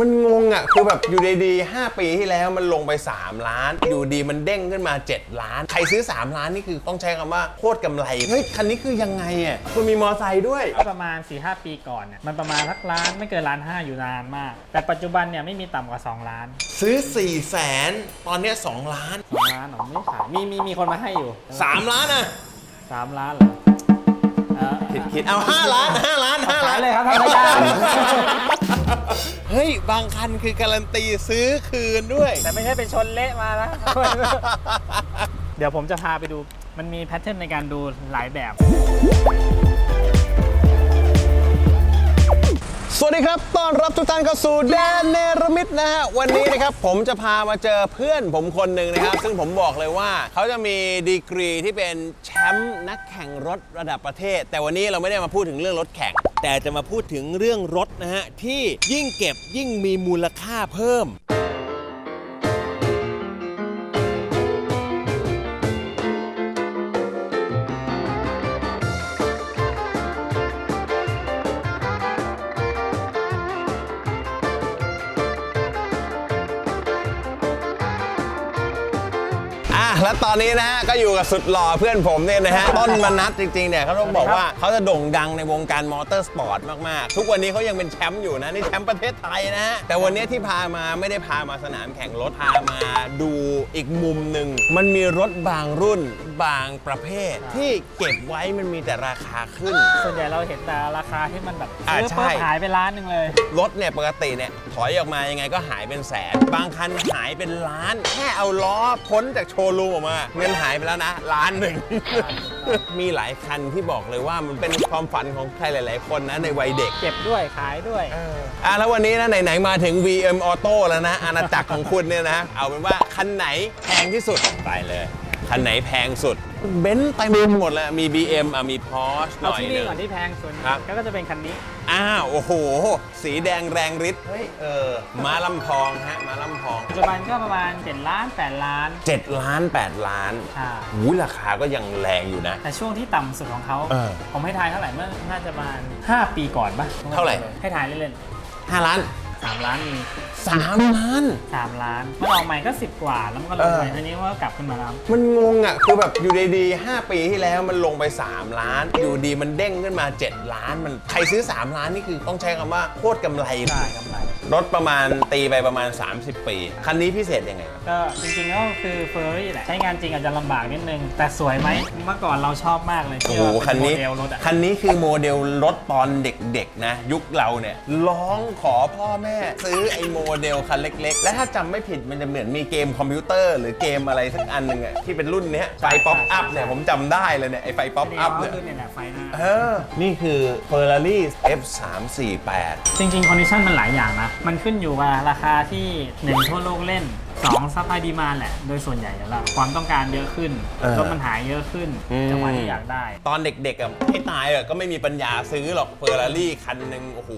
มันงงอะ คือแบบอยู่ดีๆ5ปีที่แล้วมันลงไป 3 ล้าน อยู่ดีมันเด้งขึ้นมา 7 ล้าน ใครซื้อ 3 ล้านนี่คือต้องใช้คำว่าโคตรกำไร เฮ้ย คันนี้คือยังไงอะคุณมีมอไซค์ด้วย ประมาณ4ีหปีก่อนเนี่ยมันประมาณสักล้านไม่เกินล้านห้าอยู่นานมาก แต่ปัจจุบันเนี่ยไม่มีต่ำกว่า 2 ล้านซื้อ4 0 0แสนตอนเนี้ย2ล้าน2ล้านเหรอไม่ขายมีมีมีคนมาให้อยู่3 ล้านอะ3ล้านเหรอเอ่อคิดคิดเอา 5 ล้าน 5 ล้าน5ล้านขายเลยครับทำรายการ เฮ้ย บางคันคือการันตีซื้อคืนด้วย แต่ไม่ใช่ไปชนเละมานะ เดี๋ยวผมจะพาไปดู มันมีแพทเทิร์นในการดูหลายแบบ สวัสดีครับ ต้อนรับทุกท่านเข้าสู่แดนเนรมิตนะฮะ วันนี้นะครับผมจะพามาเจอเพื่อนผมคนหนึ่งนะครับ ซึ่งผมบอกเลยว่าเขาจะมีดีกรีที่เป็นแชมป์นักแข่งรถระดับประเทศ แต่วันนี้เราไม่ได้มาพูดถึงเรื่องรถแข่ง แต่จะมาพูดถึงเรื่องรถนะฮะที่ยิ่งเก็บยิ่งมีมูลค่าเพิ่ม และตอนนี้นะฮะก็อยู่กับสุดหล่อเพื่อนผมเนี่ยนะฮะต้นมนัสจริงๆเนี่ยเขาต้องบอกว่าเขาจะโด่งดังในวงการมอเตอร์สปอร์ตมากๆ ทุกวันนี้เขายังเป็นแชมป์อยู่นะนี่แชมป์ประเทศไทยนะฮะแต่วันนี้ที่พามาไม่ได้พามาสนามแข่งรถพามาดูอีกมุมหนึ่งมันมีรถบางรุ่นบางประเภท ที่เก็บไว้มันมีแต่ราคาขึ้น ส่วนใหญ่เราเห็นแต่ราคาที่มันแบบอ่าซื้อใช่เพิ่มหายไปล้านหนึ่งเลย รถเนี่ยปกติเนี่ยถอยออกมายังไงก็หายเป็นแสน บางคันหายเป็นล้าน แค่เอาล้อพ้นจากโชว์รูมออกมา เงินหายไปแล้วนะล้านหนึ่ง มีหลายคันที่บอกเลยว่ามันเป็นความฝันของใครหลาย ๆ คนนะในวัยเด็ก เก็บด้วยขายด้วย อะแล้ววันนี้นะไหน ๆ มาถึง VM Auto แล้วนะ อาณาจักรของคุณเนี่ยนะ เอาเป็นว่าคันไหนแพงที่สุดไปเลย คันไหนแพงสุด เบนซ์เต็มไปหมดแล้วมี BM อะมี Porsche หเอาน่อยที่หนี่นึง ก่อนที่แพงสุดครับ ก็จะเป็นคันนี้ อ้าวโอ้โห สีแดงแรงฤทธิ์เฮ้ย เออมาลำพองฮะมาลำพองปัจจุบันก็ประมาณ7ล้าน8ล้าน 7ล้าน8ล้านใช่หูราคาก็ยังแรงอยู่นะ แต่ช่วงที่ต่ำสุดของเขาเออผมให้ทายเท่าไหร่เมื่อน่าจะประมาณ5ปีก่อนปะเท่าไหร่ ให้ทายเล่น5ล้าน ๆ3ล้านมี3ล้าน3ล้านเมื่อออกใหม่ก็10กว่าแล้วมันก็ลงไปเอออันนี้ก็กลับขึ้นมาแล้วมันงงอะ คือแบบอยู่ดีๆ5ปีที่แล้วมันลงไป 3 ล้าน อยู่ดีมันเด้งขึ้นมา 7 ล้านมันใครซื้อ 3 ล้านนี่คือต้องใช้คำว่าโคตรกำไรได้กำไร รถประมาณตีไปประมาณ 30 ปี คันนี้พิเศษยังไงครับ ก็จริงๆก็คือเฟอร์รี่แหละ ใช้งานจริงอาจจะลำบากนิดนึง แต่สวยไหมเมื่อก่อนเราชอบมากเลยโอ้ที่โหว่าคัเป็นนโมนี้เดลรถอะ คันนี้คือโมเดลรถตอนเด็กๆนะ ยุคเราเนี่ยร้องขอพ่อแม่ ซื้อไอ้โมเดลคันเล็กๆ และถ้าจำไม่ผิดมันจะเหมือนมีเกมคอมพิวเตอร์ หรือเกมอะไรสักอันหนึ่งอะที่เป็นรุ่นเนี้ยไฟป๊อปอัพเนี่ย ผมจำได้เลยเนี่ย ไอ้ไฟป๊อปอัพเนี่ย คือเนี่ยแหละไฟหน้า เออ นี่คือ Ferrari F348 จริงๆ คอนดิชันมันหลายอย่างนะมันขึ้นอยู่กับราคาที่1ทั่วโลกเล่น2ซัพพลายดีมาแหละ โดยส่วนใหญ่แล้วความต้องการเยอะขึ้นเออรถมันหายเยอะขึ้นอืม จังหวะที่อยากได้ ตอนเด็กๆอะให้ตายอะก็ไม่มีปัญญาซื้อหรอกเฟอร์รารี่คันหนึ่งโอ้โห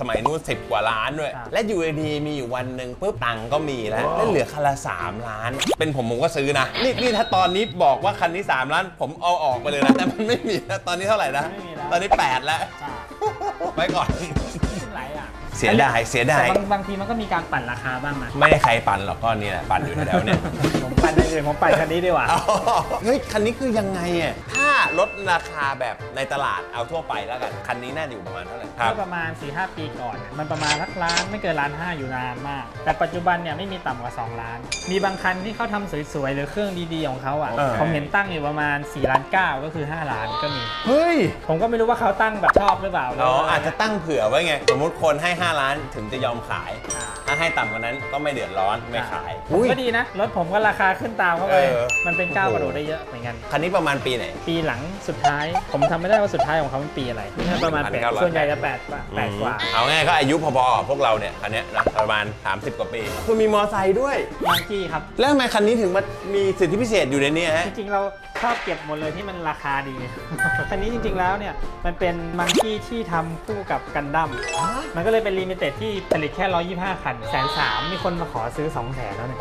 สมัยนู้นสิบกว่าล้านด้วย ครับ และอยู่ดีๆมีอยู่วันหนึ่งปุ๊บตังค์ก็มีแล้วแล้วเหลือคันละ3ล้าน เป็นผมผมก็ซื้อนะ นี่นี่ถ้าตอนนี้บอกว่าคันนี้3ล้าน ผมเอาออกไปเลยนะ แต่มันไม่มีนะตอนนี้เท่าไหร่นะ ไม่มีแล้ว ตอนนี้8แล้ว จ้าไว้ก่อนหลายอย่าง เสียดายเสียดาย แต่บางบางทีมันก็มีการปั่นราคาบ้างนะ ไม่ได้ใครปั่นหรอกก็นี่แหละปั่นอยู่แถวๆเนี่ย ผมปั่นในอื่นผมปั่นคันนี้ดีกว่าอ๋อเฮ้ย คันนี้คือยังไงอะ ถ้าลดราคาแบบในตลาดเอาทั่วไปแล้วกัน คันนี้น่าจะอยู่ประมาณเท่าไหร่ครัเมื่บ อประมาณ4ีหปีก่อนเนี่ยมันประมาณสักล้านไม่เกินล้านห้าอยู่นานมาก แต่ปัจจุบันเนี่ยไม่มีต่ำกว่า 2 ล้าน มีบางคันที่เขาทำสวยๆ หรือเครื่องดีๆ ของเขาอะเออผมเห็นตั้งอยู่ประมาณ4ล้าน9ก็คือ 5 ล้านก็มี เฮ้ย ผมก็ไม่รู้ว่าเขาตั้งแบบชอบหรือเปล่าอ๋ออาจจะตั้งเผื่อไว้ไง สมมุติคนให้5ล้านถึงจะยอมขาย อ่า ถ้าให้ต่ำกว่านั้นก็ไม่เดือดร้อนไม่ขายผมก็ดีนะ รถผมก็ราคาขึ้นตามเข้าไป เออ มันเป็นก้าวโอ้กโหระโดดได้เยอะเหมือนกัน คันนี้ประมาณปีไหน ปีหลังสุดท้าย ผมทำไม่ได้ว่าสุดท้ายของเขาเป็นปีอะไรน่าประมาณแปด1900 ส่วนใหญ่จะแปดกว่าแปดกว่า อืมเอาง่ายก็อายุพอๆกับพวกเราเนี่ยคันเนี้ยนะประมาณ 30 กว่าปีคุณมีมอไซค์ด้วย มังกี้ครับ แล้วทำไมคันนี้ถึงมามีสิทธิพิเศษอยู่ในเนี้ฮะจริงๆเราชอบเก็บหมดเลยที่มันราคาดี คันนี้จริง ๆ แล้วเนี่ย มันเป็นมังกี้ที่ทำคู่กับกันดั้ม มันก็เลยเป็นลิมิเต็ดที่ผลิตแค่ 125 คันแสนสามมีคนมาขอซื้อ2 0 0แสนแล้วเนี่ย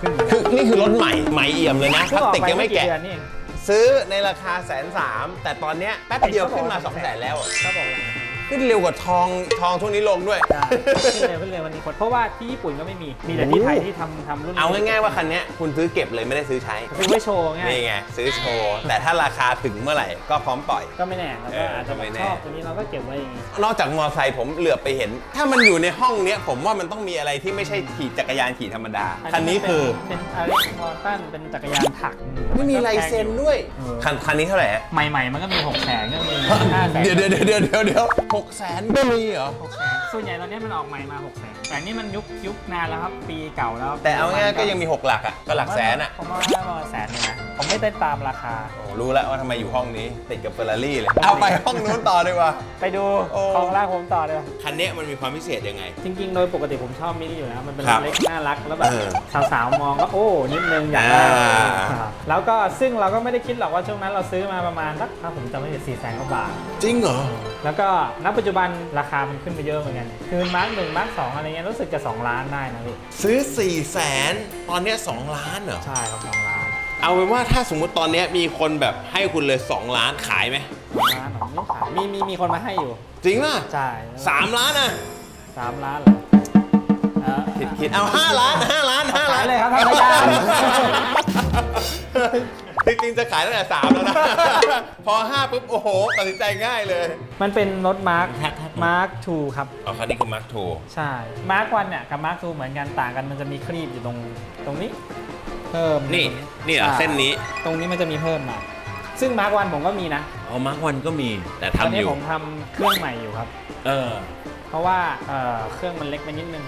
ซึ่งคือนี่คือรถใหม่ใหม่เอี่ยมเลยนะพเพิ่ลางสออกติกไปยังไม่ไม่กี่แกะ เดือนนี่เองซื้อในราคาแสนสามแต่ตอนเนี้ยแป๊บเดียวขึ้นมา2 0 0แสนแล้วอะเขาบอกว่า ขึ้นเร็วกว่าทองทองช่วงนี้ลงด้วย ได้ขึ้นเร็วขึ้นเร็ววันนี้คนเพราะว่าที่ญี่ปุ่นก็ไม่มี มีแต่ที่ไทยที่ทำทำรุ่นเอาง่ายๆว่าคันเนี้ยคุณซื้อเก็บเลยไม่ได้ซื้อใช้ ซื้อไว้โชว์ง่ายนี่ไงซื้อโชว์ แต่ถ้าราคาถึงเมื่อไหร่ก็พร้อมปล่อย ก็ไม่แน่เราก็อาจจะเออไม่แบบแน่ชอบตัวนี้เราก็เก็บไว้อย่างงี้นอกจากมอไซค์ผมเหลือบไปเห็น ถ้ามันอยู่ในห้องเนี้ยผมว่ามันต้องมีอะไรที่ไม่ใช่ขี่จักรยานขี่ธรรมดา คันนี้คือเป็นอเล็กมอร์ตันเป็นจักรยานถักไม่มีลายเซ็นด้วย คันคันนี้เท่าไหร่ฮะใหม่ๆมันก็มี6กแสนก็มีห้าแสนเดี๋ยวเดี๋ยวเดี๋ยวเดี๋ยวเดี๋ยวหกแสนก็มีเหรอ หกแสนส่วนใหญ่ตอนนี้มันออกใหม่มา6กแสน แต่นี่มันยุคยุคนานแล้วครับ ปีเก่าแล้วแต่เอาง่ายๆก็ยังมี 6 หลักอะก็หลักแสนอะ ผมว่าประมาณแสนหนึงนะผมไม่ได้ตามราคา โอ้รู้แล้วว่าทำไมอยู่ห้องนี้ ติดกับเฟอร์รารี่เลย เอาไปห้องนู้นต่อดีกว่า ไปดูโอ้ ของล่างผมต่อเลยคันเนี้ยมันมีความพิเศษยังไง จริง ๆ โดยปกติผมชอบมินิอยู่แล้ว มันเป็นครับเล็กน่ารักแล้วแบบเออสาวๆมองก็โอ้นิดนึงอยากได้อ่า ครับแล้วก็ซึ่งเราก็ไม่ได้คิดหรอกว่าช่วงนั้นเราซื้อมาประมาณสักถ้าผมจำไม่ผิดสี่แสนกว่าบาท จริงเหรอ แล้วก็ณปัจจุบันราคามันขึ้นไปเยอะเหมือนกัน คือมาร์กหนึ่งมาร์กสองอะไรเงี้ยรู้สึกจะสองล้านได้นะพี่ซื้อ4ี่แสนตอนเนี้ย2ล้านเหรอ ใช่ครับสองล้านเอาเป็นว่าถ้าสมมุติตอนเนี้ยมีคนแบบให้คุณเลย 2 ล้านขายไหมสองล้านผมไม่ขายมีมีมีคนมาให้อยู่จริงป่ะใช่สามล้านอะสามล้านเลยเออ คิดคิดเอา 5 ล้าน 5 ล้าน 5 ล้านขายเลยครับทำไม่ได้ จริงๆจะขายตั้งแต่3แล้วนะ พอ5ปุ๊บ โอ้โหตัดสินใจง่ายเลยมันเป็นรถมาร์คครับครับมาร์คทูครับ เอาคันนี้คือมาร์คโทใช่ มาร์ควันเนี่ยกับมาร์คทูเหมือนกันต่างกันมันจะมีครีบอยู่ตรงตรงนี้ เพิ่มนี่นี่เหรอใช่เส้นนี้ ตรงนี้มันจะมีเพิ่มมาซึ่งมาร์ควันผมก็มีนะเอามาร์ควันก็มีแต่ตอนทำอนี้ยู่ ผมทำเครื่องใหม่อยู่ครับ เออเพ ราะว่าเอ่อเครื่องมันเล็กไปนิดนึง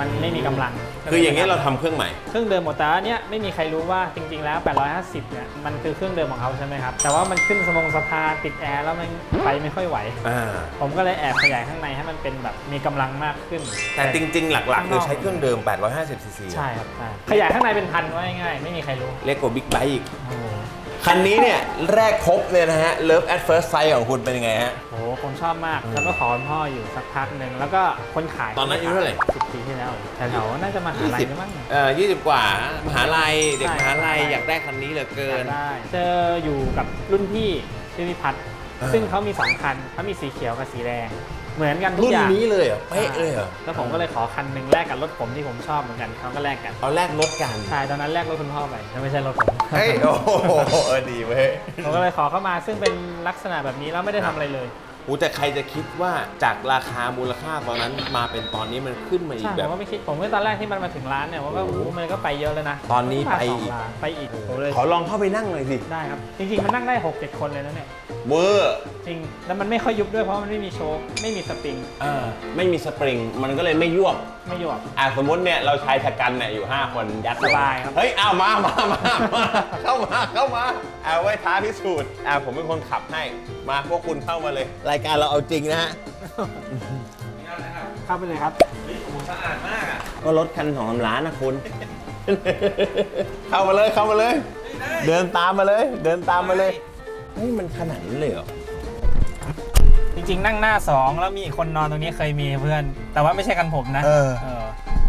มันไม่มีกำลัง คืออย่างนี้เราทำเครื่องใหม่ เครื่องเดิมหมดแต่อันเนี้ยไม่มีใครรู้ว่าจริง ๆ แล้ว 850 เนี่ย มันคือเครื่องเดิมของเขาใช่ไหมครับ แต่ว่ามันขึ้นสมงสภาติดแอร์แล้วมันไปไม่ค่อยไหว อ่า ผมก็เลยแอบขยายข้างในให้มันเป็นแบบมีกำลังมากขึ้น แต่จริง ๆ หลัก ๆ คือใช้เครื่องเดิม 850 ซีซีใช่ครับใช่ขยายข้างในเป็นพันว่าง่ายๆไม่มีใครรู้ เล็กกว่าบิ๊กไบค์อีก โอ้โห คันนี้เนี่ยแรกพบเนี่ยนะฮะ Love at First Sight ของคุณเป็นยังไงฮะโหผมชอบมาก แล้วก็ขอคุณพ่ออยู่สักพักหนึ่ง แล้วก็คนขายตอนนั้นอายุเท่าไหร่ สิบปีที่แล้วแถวๆน่าจะมาหาลัยได้มั้ง เอ่อ20กว่ามหาลัยเด็กใช่มหาลัยใช่อยากได้คันนี้เหลือเกิอยานกได้เจออยู่กับรุ่นพี่ชื่อพิพัฒน์อ่าซึ่งเขามีสองคันเขามีสีเขียวกับสีแดง เหมือนกันทุกรุ่นอย่างนี้เลยเหรอเป๊ะเลยเหรอแล้วผมก็เลยขอคันหนึ่งแลกกับรถผมที่ผมชอบเหมือนกันเขาก็แลกกันเอาแรกรถกันใช่ตอนนั้นแลกรถคุณพ่อไปแล้วไม่ใช่รถผมเฮ้ยโอ้โหเออดีเว้ยผมก็เลยขอเข้ามาซึ่งเป็นลักษณะแบบนี้แล้วไม่ได้ทำอะไรเลย อูแต่ใครจะคิดว่าจากราคามูลค่าตอนนั้นมาเป็นตอนนี้มันขึ้นมาอีใช่กผแบบ มก็ไม่คิดผมก็ตอนแรกที่มันมาถึงร้านเนี่ยว่าก็โอ้โหมันก็ไปเยอะเลยนะตอนนี้ไปมาสงอีกล้านไปอีกผมเลยขอลองเข้าไปนั่งหน่อยสิ ได้ครับ จริงๆ มันนั่งได้6กเจ็ดคนเลยนะเนี่ย เวอร์จริง แล้วมันไม่ค่อยยุบด้วยเพราะมันไม่มีโชว์ไม่มีสปริงอ่าไม่มีสปริง มันก็เลยไม่ยวบไม่หยวบอะสมมติเนี่ยเราชายชะกันเนี่ยอยู่ 5 คนยัดลงสบายครับเฮ้ยเอามามามามาเข้ามาเข้ามาเอาไว้ท้าพิสูจน์อะผมเป็นคนขับให้มาพวกคุณเข้ามาเลย รายการเราเอาจริงนะฮะเข้าไปเลยครับ ก็รถคันสองสามล้านนะคุณ เข้ามาเลยเข้ามาเลย เดินตามมาเลย เดินตามมาเลยเฮ้ยมันขนาดนั้นเลยเหรอจ ริงๆ นั่งหน้า2แล้วมีอีกคนนอนตรงนี้เคยมีเพื่อน แต่ว่าไม่ใช่กันผมนะเออ เออ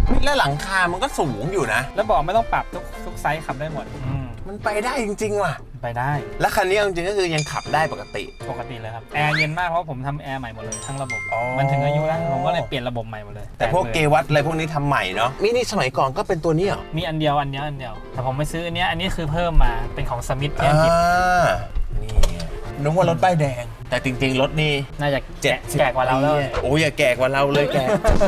เฮ้ยแล้วหลังคา มันก็สูงอยู่นะ แล้วบอกไม่ต้องปรับทุกทุกไซส์ขับได้หมดอืมมันไปได้จริง ๆ ว่ะ ไปได้แล้วคันนี้เอาจริงๆก็คือยังขับได้ปกติ ปกติเลยครับ แอร์เย็นมากเพราะผมทำแอร์ใหม่หมดเลยทั้งระบบ อ๋อ มันถึงอายุแล้วผมก็เลยเปลี่ยนระบบใหม่หมดเลยแต่พวกลยเกวัตอะไรพวกนี้ทำใหม่เนาะมินี่สมัยก่อนก็เป็นตัวนี้เหรอมีอันเดียวอันเดียวอันเดียว แต่ผมไม่ซื้ออันเนี้ยอันนี้คือเพิ่มมาเป็นของสมิธที่อ่าอังกฤษนี่ไงนึกว่ารถป้ายแดง แต่จริงๆ รถนี่น่าจะเจ็ดแก่กว่าเราแล้วโอ้ยอย่าแก่กว่าเราเลยแก่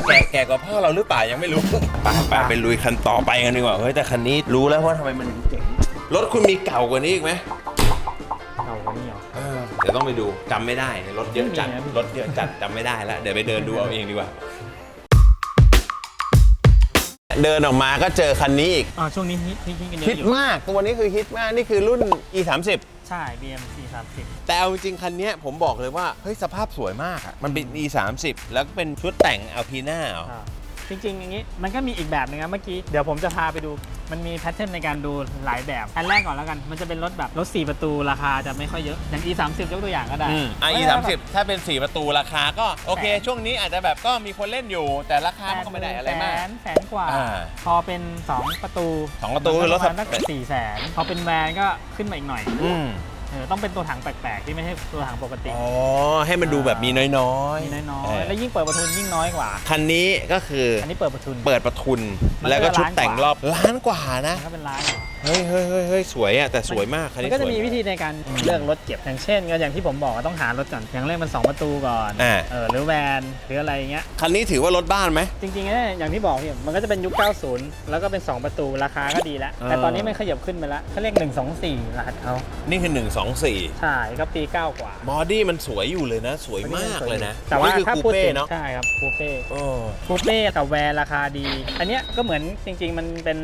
แก่แก่กว่าพ่อเราหรือเปล่ายังไม่รู้ไปไปไปลุยคันต่อไปกันดีกว่าเฮ้ยแต่คันนี้รู้แล้วว่าทำไมมันเจ๋งรถคุณมีเก่ากว่านี้อีกไหมเอาคนนี้เหรอเออเดี๋ยวต้องไปดูจำไม่ได้รถเยอะจัดไม่มีนะพี่รถเยอะจัดจำไม่ได้แล้วเดี๋ยวไปเดินดูเอาเองดีกว่าเดินออกมาก็เจอคันนี้อีก อ่าช่วงนี้ฮิตฮิตฮิตกันเยฮิอะตอยู่มาก ตัวนี้คือฮิตมาก นี่คือรุ่น e 3 0ใช่ BMC 30 แต่เอาจริงๆคันเนี้ยผมบอกเลยว่าเฮ้ยสภาพสวยมากอะมันเป็น e 3 0แล้วก็เป็นชุดแต่งอัลพีน่าเหรออ่าจริงๆ อย่างนี้มันก็มีอีกแบบหนึงนะเมื่อกี้ เดี๋ยวผมจะพาไปดู มันมีแพทเทิร์นในการดูหลายแบบ อันแรกก่อนแล้วกัน มันจะเป็นรถแบบรถ 4 ประตูราคาจะไม่ค่อยเยอะ อย่าง e 3 0ยกตัวอย่างก็ได้อืมอะ e 3 0ถ้าเป็น 4 ประตูราคาก็โอเค ช่วงนี้อาจจะแบบก็มีคนเล่นอยู่ แต่ราคามันก็ไม่ได้อะไรมาก แสนแสนกว่า อ่าพอเป็น 2 ประตูสองประตูคือรถมันก็ประมาณสักสี่แสนพอเป็นแวนก็ขึ้นมาอีกหน่อย อืม ออต้องเป็นตัวถังแปลกๆ ที่ไม่ใช่ตัวถังปกติ อ๋อ ให้มันดูแบบมีน้อยมีน้อยเออๆแล้วยิ่งเปิดประทุนยิ่งน้อยกว่า คันนี้ก็คืออันนี้เปิดประทุน เปิดประทุน มันก็แล้วก็ชุดล้านกว่าแต่งรอบล้านกว่านะ มันก็เป็นร้านอยู่ เฮ้ยเฮ้ยเฮ้ยเฮ้ยสวยอะแต่สวยมากคันมันี้นก็จะสวยมีวิธีในการเลือกรถเก็บอย่างเช่นก็อย่างที่ผมบอกว่าต้องหารถก่อนอย่างแรกมัน2ประตูก่อนอ่าเออหรือแวนหรืออะไรอย่างเงี้ย คันนี้ถือว่ารถบ้านไหม จริงๆเนี่ยอย่างที่บอกเนี่ยมันก็จะเป็นยุค 90 แล้วก็เป็น 2 ประตูราคาก็ดีแล้ว เออ แต่ตอนนี้มันขยับขึ้นไปแล้วเขาเรียก 124 รหัสเขานี่คือ 1 2 4 ใช่ก็ปี 9 กว่าบอดี้มันสวยอยู่เลยนะ สวยมากเลยนะแต่ว่านี่คือถ้าคูพูดเป้ถึงเนาะใช่ครับคูเป้โอ้คูเป้กับแวร์ราคาดี อันเนี้ยก็เหมือนจริง ๆ มันเป็น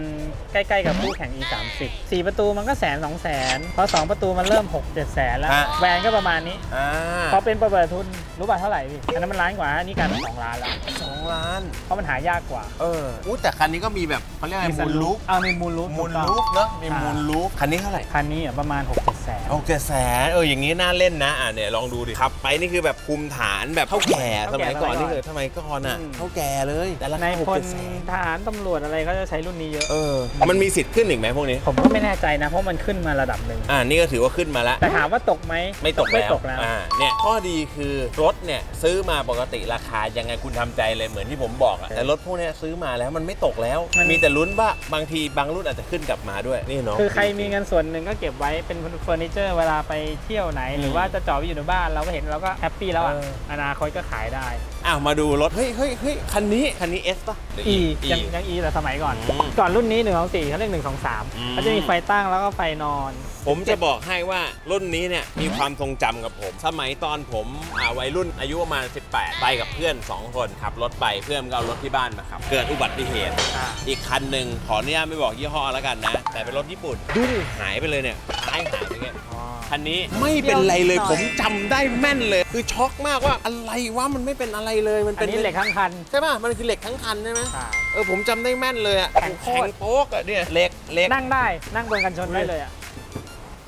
ใกล้ ๆ กับคู่แข่ง e 3 0 4 ประตูมันก็แสนสองแสนพอ 2 ประตูมันเริ่ม 6 7แสนแล้วแวนก็ประมาณนี้ อ่าพอเป็นเปิดทุนรู้ป่ะเท่าไหร่พี่อันนั้นมันล้านกว่าอันนี้กลายเป็นสองล้านแล้วสองล้าน เพราะมันหายากกว่าเอออู้แต่คันนี้ก็มีแบบเขาเรียกอะไรมูลลุกเอามีมูลลุกมูลลุกเนาะมีมูลลุกคันนี้เท่าไหร่ คันนี้อะประมาณ6 7แสน โอเคแสนเอออย่างนี้น่าเล่นนะอะเนี่ยลองดูดิขับไปนี่คือแบบคุมฐานแบบเท่าแก่สมัยก่อนนี่คือสมัยก่อนอะเท่าแก่เลย แต่ละในหกพลเจ็ดแสนทหารตำรวจอะไรก็จะใช้รุ่นนี้เยอะ เออมันมีสิทธิ์ขึ้นอีกไหมพวกนี้ผมก็ไม่แน่ใจนะ เพราะมันขึ้นมาระดับหนึ่งอ่านี่ก็ถือว่าขึ้นมาแล้ว แต่ถามว่าตกไหมไม่ตกไม่แล้วตกแล้วอ่าเนี่ยข้อดีคือรถเนี่ยซื้อมาปกติราคายังไงคุณทำใจเลยเหมืนที่ผมบอกอะแต่รถพวกเนี้ยซื้อมาแล้วมันไม่ตกแล้ว มีแต่ลุ้นว่าบางทีบางรุ่นอาจจะขึ้นกลับมาด้วยนี่เนาะคือใครมีเงินส่วนหนึ่งก็เก็บไว้เป็นเฟอร์นิเจอร์เวลาไปเที่ยวไหน หรือว่าจะจอดไว้อยู่ในบ้านเราก็เห็นเราก็แฮปปี้แล้วอะเอออนาคตก็ขายได้ อ้าวมาดูรถ เฮ้ยเฮ้ยเฮ้ยคันนี้ คันนี้เอสป่ะหรือ E E ยังยัง E แต่สมัยก่อน อืมก่อนรุ่นนี้ 1 2 4เขาเรียก1 2 อืม 3เขาจะมีไฟตั้งแล้วก็ไฟนอนผมจะบอกให้ว่ารุ่นนี้เนี่ยมีความทรงจำกับผม สมัยตอนผมอ่าวัยรุ่นอายุประมาณ 18 ไปกับเพื่อน 2 คนขับรถไปเพื่อนก็เอารถที่บ้านมาขับ เกิดอุบัติเหตุ อ่าอีกคันหนึ่งขออนุญาตไม่บอกยี่ห้อแล้วกันนะ แต่เป็นรถญี่ปุ่นดุ้งหายไปเลยเนี่ยท้ายหายไปเงี้ยอ๋อ คันนี้ ไม่เป็นไรเลยเดี๋ยวผนิดหน่มอยจำได้แม่นเลย คือช็อกมากว่าอะไรวะมันไม่เป็นอะไรเลยมันอัเป็นนนี้เหล็กทั้งคันใช่ป่ะมันคือเหล็กทั้งคันใช่ไหมใช่ เออผมจำได้แม่นเลยอะแข็งโคตร โป๊กอะเนี่ยเหล็กเหล็กนั่งได้นั่งบนกันชนได้เลยอะ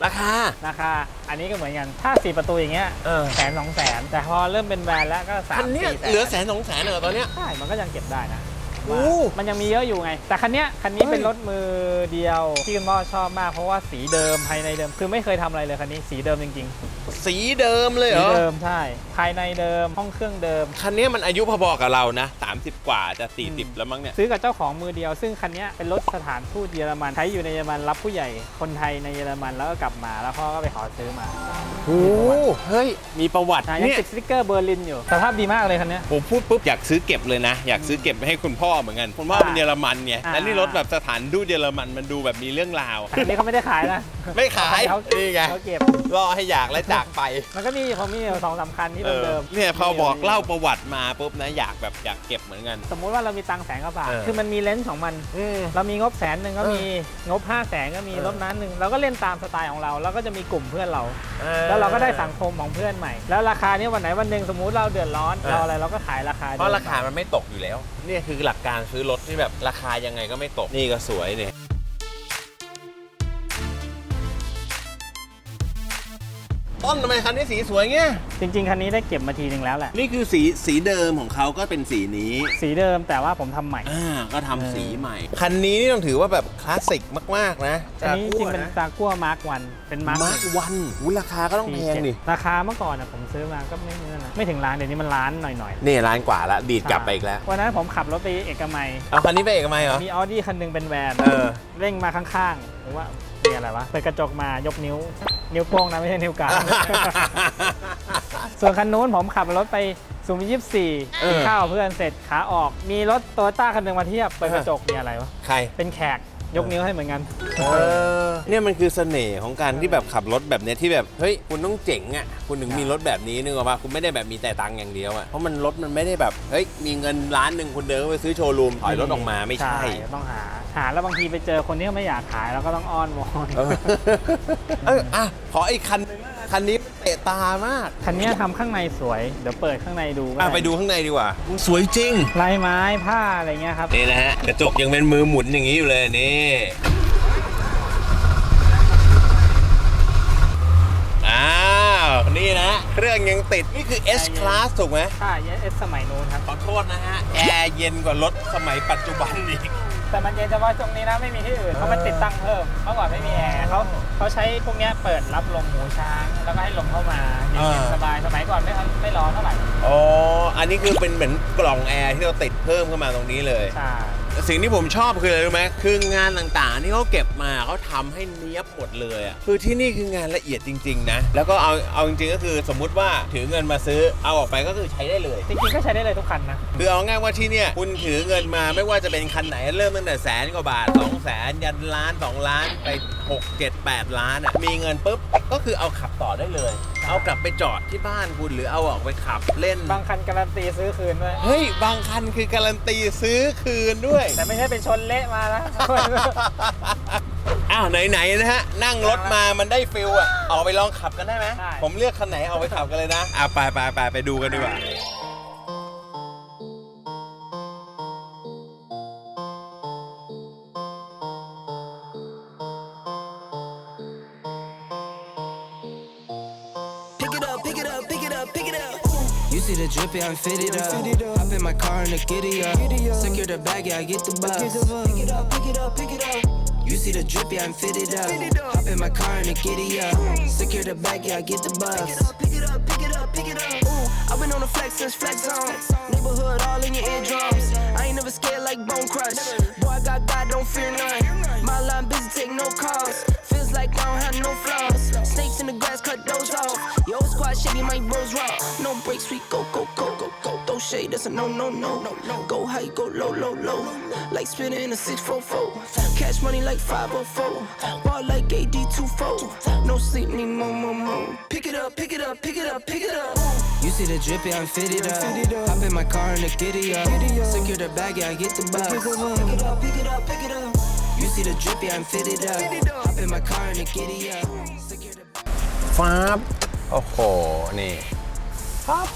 ราคาราคาอันนี้ก็เหมือนกันถ้า4ประตูอย่างเงี้ยเออแสนสองแสนแต่พอเริ่มเป็นแบรนด์แล้วก็สามคันเนี้ยสี่แสนเหลือแสนสองแสนเหรอตอนเนี้ยใช่มันก็ยังเก็บได้นะ โอ้ มันยังมีเยอะอยู่ไง แต่คันเนี้ยคันนี้เฮ้ยเป็นรถมือเดียวที่คุณพ่อชอบมากเพราะว่าสีเดิมภายในเดิมคือไม่เคยทำอะไรเลยคันนี้สีเดิมจริงสีเดิมเลยๆเหรสีอ เดิมใช่ ภายในเดิมห้องเครื่องเดิม คันนี้มันอายุพอๆกับเรานะ 30 กว่าจะ40 แล้วมั้งเนี่ย ซื้อกับเจ้าของมือเดียว ซึ่งคันเนี้ยเป็นรถสถานทูตเยอรมันใช้อยู่ในเยอรมันรับผู้ใหญ่คนไทยในเยอรมันแล้วก็กลับมาแล้วพ่อก็ไปขอซื้อมาโอ้เฮ้ย มีประวัติใช่ยังเนี่ยติดสติ๊กเกอร์เบอร์ลินอยู่สภาพดีมากเลยคันเนี้ย ผมพูดปุ๊บ อยากซื้อเก็บเลยนะ อยากซื้อเก็บไปให้คุณพ่อเหมือนกันคุณพ่อเป็นเยอรมันไงอ่า แล้วนี่รถแบบสถานทูตเยอรมันมันดูแบบมีเรื่องราว อันนี้เขาไม่ได้ขายนะไม่ขายเขานี่ไงเขาเก็บ รอให้อยากและจากไปมันก็มีผมมีอยู่สองสามคันที่เออเดิมๆเนี่ยพอบอกเล่าประวัติมาปุ๊บนะอยากแบบอยากเก็บเหมือนกัน สมมุติว่าเรามีตังค์แสนกว่าบาทเออ คือมันมีเลนส์ของมัน อืม เรามีงบแสนหนึ่งก็มีงบ5้าแสนก็มีเออ ลดนั้นหนึ่งเราก็เล่นตามสไตล์ของเราแล้วก็จะมีกลุ่มเพื่อนเรา แล้วเราก็ได้สังคมของเพื่อนใหม่ แล้วราคาเนี้วันไหนวันหนึ่งสมมุติเราเดือดร้อนเออ เราอะไรเราก็ขายราคาเพราะราคามันไม่ตกอยู่แล้ว เนี่ยคือหลักการซื้อรถที่แบบราคายังไงก็ไม่ตกนี่ก็สวยเนี่ย ต้นทำไมคันนี้สีสวยเงี้ย จริง ๆ คันนี้ได้เก็บมาทีหนึ่งแล้วแหละ นี่คือสีสีเดิมของเขาก็เป็นสีนี้สีเดิมแต่ว่าผมทำใหม่ อ่าก็ทำเออสีใหม่ คันนี้นี่ต้องถือว่าแบบคลาสสิกมากๆนะอันนี้จริงๆเป็นตากั่วมาร์กวัน เป็นมาร์กมาร์ควันอุ๊ยราคาก็ต้องแพงดิ ราคาเมื่อก่อนอะผมซื้อมาก็ไม่นั่นนะไม่ถึงล้านเดี๋ยวนี้มันล้านหน่อยนี่ร้านกว่าละดีดๆกลับไปอีกแล้ว วันนั้นผมขับรถไปเอกมัย เอาคันนี้ไปเอกมัยเหรอ มีออดี้คันหนึงเป็นแวนเออ เร่งมาข้างๆหรือว่ามี อะไรวะ เปิดกระจกมายกนิ้ว นิ้วโป้งนะไม่ใช่นิ้วกลาง ส่วนคันนู้นผมขับรถไปสุมยี่สิบสี่เออกินข้าวกับเพื่อนเสร็จขาออก มีรถโตโยต้าคันหนึ่งมาเทียบเปิดกระจกมีอะไรวะ ใคร เป็นแขก ยกนิ้วให้เหมือนกัน เออเนี่ยมันคือเสน่ห์ของการที่แบบขับรถแบบเนี้ยที่แบบเฮ้ยคุณต้องเจ๋งอะคุณถึงมีรถแบบนี้นึกออกปะคุณไม่ได้แบบมีแต่ตังค์อย่างเดียวอะเพราะมันรถมันไม่ได้แบบเฮ้ยมีเงินล้านหนึ่งคุณเดินเข้าไปซื้อโชว์รูมถอยรถออกมาไม่ใช่ ต้องหา หาแล้วบางทีไปเจอคนที่เขาไม่อยากขายแล้วก็ต้องอ้อนวอน เออเอออะขออีกคันหนึงแล้วกัน คันนี้เตะตามากคันนี้ทำข้างในสวย เดี๋ยวเปิดข้างในดูก็อะด้ไปดูข้างในดีกว่า สวยจริง ลายไม้ผ้าอะไรเงี้ยครับ นี่นะฮะ กระจกยังเป็นมือหมุนอย่างนี้อยู่เลยนี่อ้าวนี่นะ เครื่องยังติด นี่คือ S Class ถูกไหมใช่เอสสมัยนู้นครับ ขอโทษนะฮะ แอร์เย็นกว่ารถสมัยปัจจุบันอีก แต่มันเย็นเฉพาะตรงนี้นะไม่มีที่อื่นเขาะมันติดตั้งเพิ่มเมื่อก่อนไม่มีแอร์เขาเขาใช้พวกเนี้ยเปิดรับลมหูช้าง แล้วก็ให้ลมเข้ามาเย็นอ่าๆสบายสมัยก่อนไม่ไม่ร้อนเท่าไหร่อ๋อ อันนี้คือเป็นเหมือนกล่องแอร์ที่เราติดเพิ่มเข้ามาตรงนี้เลย ใช่ สิ่งที่ผมชอบคืออะไรรู้ไหมคืองานต่างๆ ที่เขาเก็บมาเขาทำให้เนี้ยบหมดเลยอะคือที่นี่คืองานละเอียดจริง ๆ นะ แล้วก็เอาเอาจริงๆก็คือสมมุติว่าถือเงินมาซื้อเอาออกไปก็คือใช้ได้เลย จริงๆก็ใช้ได้เลยทุกคันนะ คือเอาง่ายว่าที่เนี่ยคุณถือเงินมาไม่ว่าจะเป็นคันไหนเริ่มตั้งแต่แสนกว่าบาท2 0 0แสนยันล้าน 2 ล้านไป6 7 8 ล้านอะมีเงินปุ๊บ ก็คือเอาขับต่อได้เลย เอากลับไปจอดที่บ้านคุณหรือเอาออกไปขับเล่น บางคันการันตีซื้อคืนด้วยเฮ้ย บางคันคือการันตีซื้อคืนด้วย แต่ไม่ใช่เป็นชนเละมานะ อ้าวไหนๆนะฮะ นั่งรถมามันได้ฟิลอะออกไปลองขับกันได้ไหมได้ ผมเลือกคันไหนเอาไปขับกันเลยนะอะไปไปไปไปดูกันดีกว่า drippy, I'm fitted up. Hop in my car and the giddy up. Secure the bag, yeah, I get the bus. Pick it up, pick it up, pick it up. You see the drippy, I'm fitted up. Hop in my car and the giddy up. Secure the bag, yeah, I get the bus. Pick it up, pick it up, pick it up. Ooh, I've been on the flex since flex zone. Neighborhood all in your eardrums. I ain't never scared like Bone Crush. my bros rock. No breaks, we go, go, go, go, go. Throw shade, that's a no, no, no, no, no. Go high, go low, low, low. Like spinning in a 644. Cash money like 504. Ball like AD24. No sleep, need more, more, more. Pick it up, pick it up, pick it up, pick it up. You see the drippy, I'm fitted up. Hop in my car and the giddy up. Secure the bag, yeah, I get the box. Pick it up, pick it up, pick it up. You see the drippy, I'm fitted up. Hop in my car and the giddy up. โอ้โห นี่ฟับ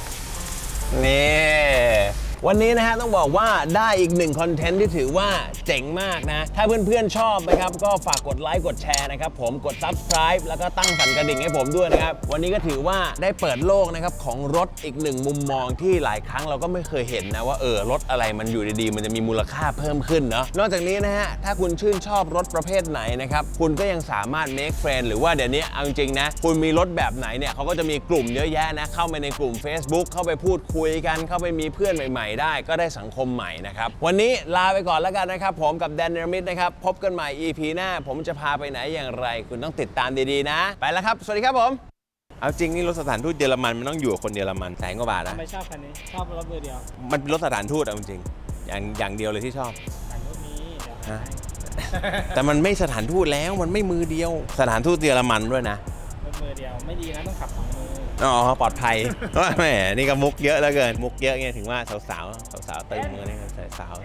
นี่ วันนี้นะฮะต้องบอกว่าได้อีกหนึ่งคอนเทนต์ที่ถือว่าเจ๋งมากนะ ถ้าเพื่อนๆชอบนะครับ ก็ฝากกดไลค์กดแชร์นะครับ ผมกด subscribe แล้วก็ตั้งสั่นกระดิ่งให้ผมด้วยนะครับ วันนี้ก็ถือว่าได้เปิดโลกนะครับ ของรถอีกหนึ่งมุมมองที่หลายครั้งเราก็ไม่เคยเห็นนะ ว่าเออรถอะไรมันอยู่ดีๆ มันจะมีมูลค่าเพิ่มขึ้นเนาะนอกจากนี้นะฮะถ้าคุณชื่นชอบรถประเภทไหนนะครับคุณก็ยังสามารถ make friend หรือว่าเดี๋ยวนี้เอาจริงๆนะคุณมีรถแบบไหนเนี่ยเขาก็จะมีกลุ่มเยอะแยะนะเข้าไปในกลุ่ม Facebook เข้าไปพูดคุยกันเข้าไปมีเพื่อนใหม่ๆได้ก็ได้สังคมใหม่นะครับวันนี้ลาไปก่อนแล้วกันนะครับ ผมกับแดนเนรมิดนะครับพบกันใหม่ EP หน้า ผมจะพาไปไหนอย่างไร คุณต้องติดตามดีๆนะ ไปแล้วครับ สวัสดีครับผมเอาจริงนี่รถสถานทูตเยอรมันมันต้องอยู่กับคนเยอรมันแสนกว่าบาทนะไม่ชอบคันนี้ชอบรถมือเดียวมันเป็นรถสถานทูตเอาจริงๆอย่างอย่างเดียวเลยที่ชอบคันรถนี้เดี๋ยวหาฮะให้แต่มันไม่สถานทูตแล้วมันไม่มือเดียว สถานทูตเยอรมันด้วยนะรถมือเดียวไม่ดีนะต้องขับสองมือ อ๋อปลอดภัยแหมนี่ก็มุกเยอะแล้วเกินมุกเยอะไงถึงว่าสาวสาวสาวสาวๆตึงมือนี่สาวสาว